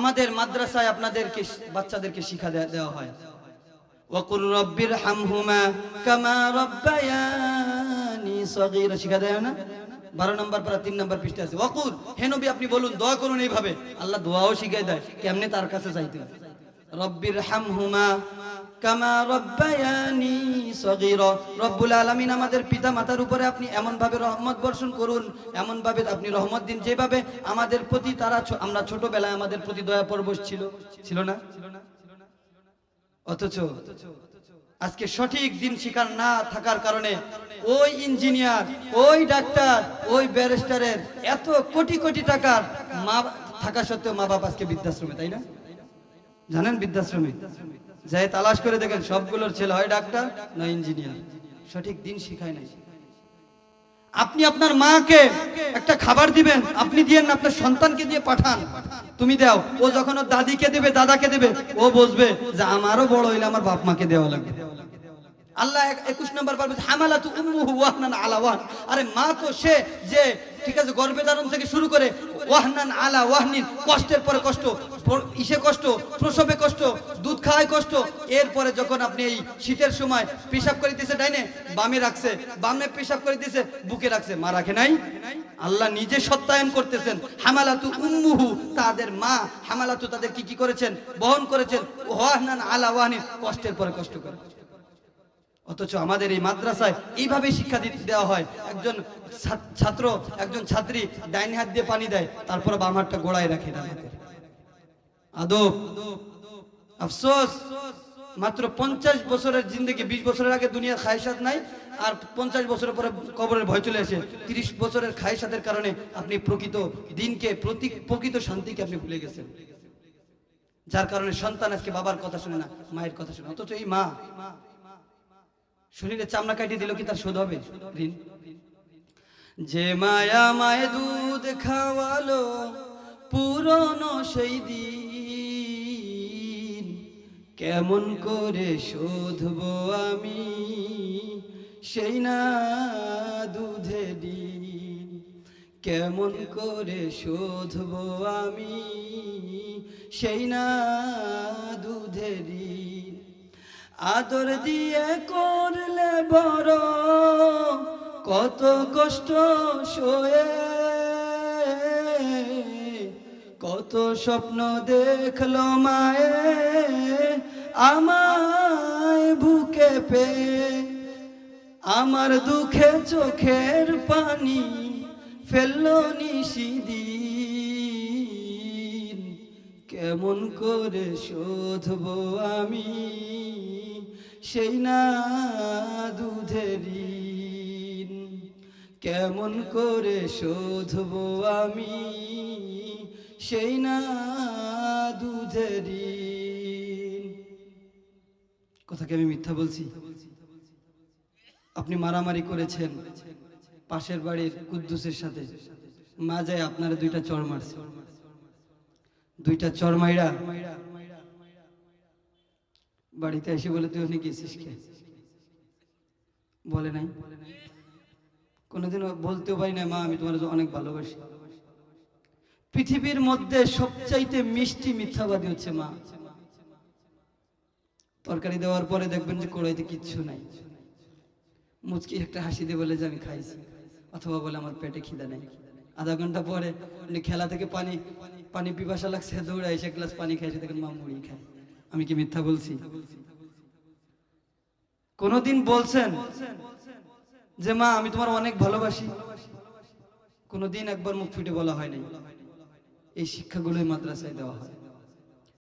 আমাদের মাদ্রাসায় আপনাদেরকে বাচ্চাদেরকে শিক্ষা দেওয়া হয়। ওয়াকুর রব্বির হামহুমা কামা রব্বায়ানি সগীরা। শিক্ষা দেয় না? বারো নম্বর পারা তিন নম্বর পৃষ্ঠা আছে। ওয়াকুর হে নবী আপনি বলুন, দোয়া করুন এইভাবে। আল্লাহ দোয়াও শিখাই দেয়। কেমনে তার কাছে হয়? রব্বির হামহুমা কামা রব্বায়ানি সগীরা। রব্বুল আলামিন আমাদের পিতা মাতার উপরে আপনি এমন ভাবে রহমত বর্ষণ করুন এমন ভাবে আপনি রহমত দিন যেভাবে আমাদের প্রতি তারা আমরা ছোটবেলায় আমাদের প্রতি দয়া পরবশ ছিল। ছিল না? অথচ আজকে সঠিক দিন শিকার না থাকার কারণে ওই ইঞ্জিনিয়ার, ওই ডাক্তার, ওই ব্যারিস্টারের এত কোটি কোটি টাকার মা থাকা সত্ত্বেও মা বাপ আজকে বৃদ্ধাশ্রমে, তাই না? জানেন বৃদ্ধাশ্রমে? যাই তালাশ করে দেখেন, সবগুলোর ছেলে হয় ডাক্তার না ইঞ্জিনিয়ার? সঠিক দিন শিখায় নাই। আপনি আপনার মাকে একটা খাবার দিবেন, আপনি দিয়েন না, আপনার সন্তানকে দিয়ে পাঠান। তুমি দাও, ও যখন ওর দাদিকে দেবে, দাদাকে দেবে, ও বুঝবে যে আমারও বড় হইলে আমার বাপ মাকে দেওয়া লাগবে। আল্লাহ একুশ নম্বর পারবে হামালাতু উম্মুহু ওয়াহনান আলা আরে মা তো সে যে, ঠিক আছে, গর্ভে ধারণ থেকে শুরু করে ওয়াহনান আলা ওয়াহনিন, কষ্টের পরে কষ্ট ইসে কষ্ট, প্রসবে কষ্ট, দুধ খাওয়ায় কষ্ট, এরপরে যখন আপনি এই শীতের সময় পেশাব করে দিয়েছে ডাইনে বামে রাখছে, বামে পেশাব করে দিয়েছে বুকে রাখছে, মা রাখে নাই? আল্লাহ নিজে সত্যায়ন করতেছেন। হামালাতু উম্মুহু, তাদের মা হামালাতু তাদের কি কি করেছেন? বহন করেছেন, ওয়াহনান আলা ওয়াহনিন, কষ্টের পরে কষ্ট করে অথচ আমাদের এই মাদ্রাসায় এইভাবে শিক্ষা দেওয়া হয়। একজন ছাত্র, একজন ছাত্রী ডাইন হাত দিয়ে পানি দেয়, তারপর বাম হাতটা গোড়ায় রাখে আদব। আফসোস। মাত্র পঞ্চাশ বছরের জিন্দগি, বিশ বছরের আগে দুনিয়ার খায়সাত নাই, আর পঞ্চাশ বছরের পরে কবরের ভয় চলে আসে। তিরিশ বছরের খায়সাতের কারণে আপনি প্রকৃত দিনকে প্রকৃত শান্তিকে আপনি ভুলে গেছেন। যার কারণে সন্তান আজকে বাবার কথা শুনে না, মায়ের কথা শুনে অথচ এই মা শরীরে চামড়া কাটিয়ে দিল কি তার শোধ হবে? ঋণ। যে মায়া মায় দুধ খাওয়ালো পুরনো সেই দিন, কেমন করে শোধবো আমি সেই না দুধে দিন কেমন করে শোধবো আমি সেই না আদর দিয়ে করলে বড় কত কষ্ট সয়ে, কত স্বপ্ন দেখল মায়ে আমায় বুকে পে আমার দুঃখে চোখের পানি ফেলল নিশিদিন কেমন করে শোধবো আমি? সেই না দুধের কেমন করে শোধবো আমি? সেই না দুধের কথাকে আমি মিথ্যা বলছি? আপনি মারামারি করেছেন পাশের বাড়ির কুদ্দুসের সাথে। মা যায় আপনারা দুইটা চর মারছে। দুইটা চর মাইরা বাড়িতে এসে বলে, তুই ওখানে গেছিস কে? বলে নাই। কোনোদিন বলতেও পারি না মা, আমি তোমার অনেক ভালোবাসি। পৃথিবীর মধ্যে সবচাইতে মিষ্টি মিথ্যাবাদী হচ্ছে মা। তরকারি দেওয়ার পরে দেখবেন যে কড়াইতে কিচ্ছু নাই। মুচকি একটা হাসি দিয়ে বলে যে, আমি খাইছি। অথবা বলে, আমার পেটে খিদা নেই। আধা ঘণ্টা পরে খেলা থেকে পানি পানি পিপাসা লাগছে দৌড়ে এসে গ্লাস পানি খাইছে, দেখেন মা মুড়ি খায়। আমি কি মিথ্যা বলছি? কোনদিন বলছেন যে, মা, আমি তোমার অনেক ভালোবাসি। কোনদিন একবার মুখ ফুটে বলা হয়নি। এই শিক্ষাগুলোই মাদ্রাসায় দেওয়া হয়।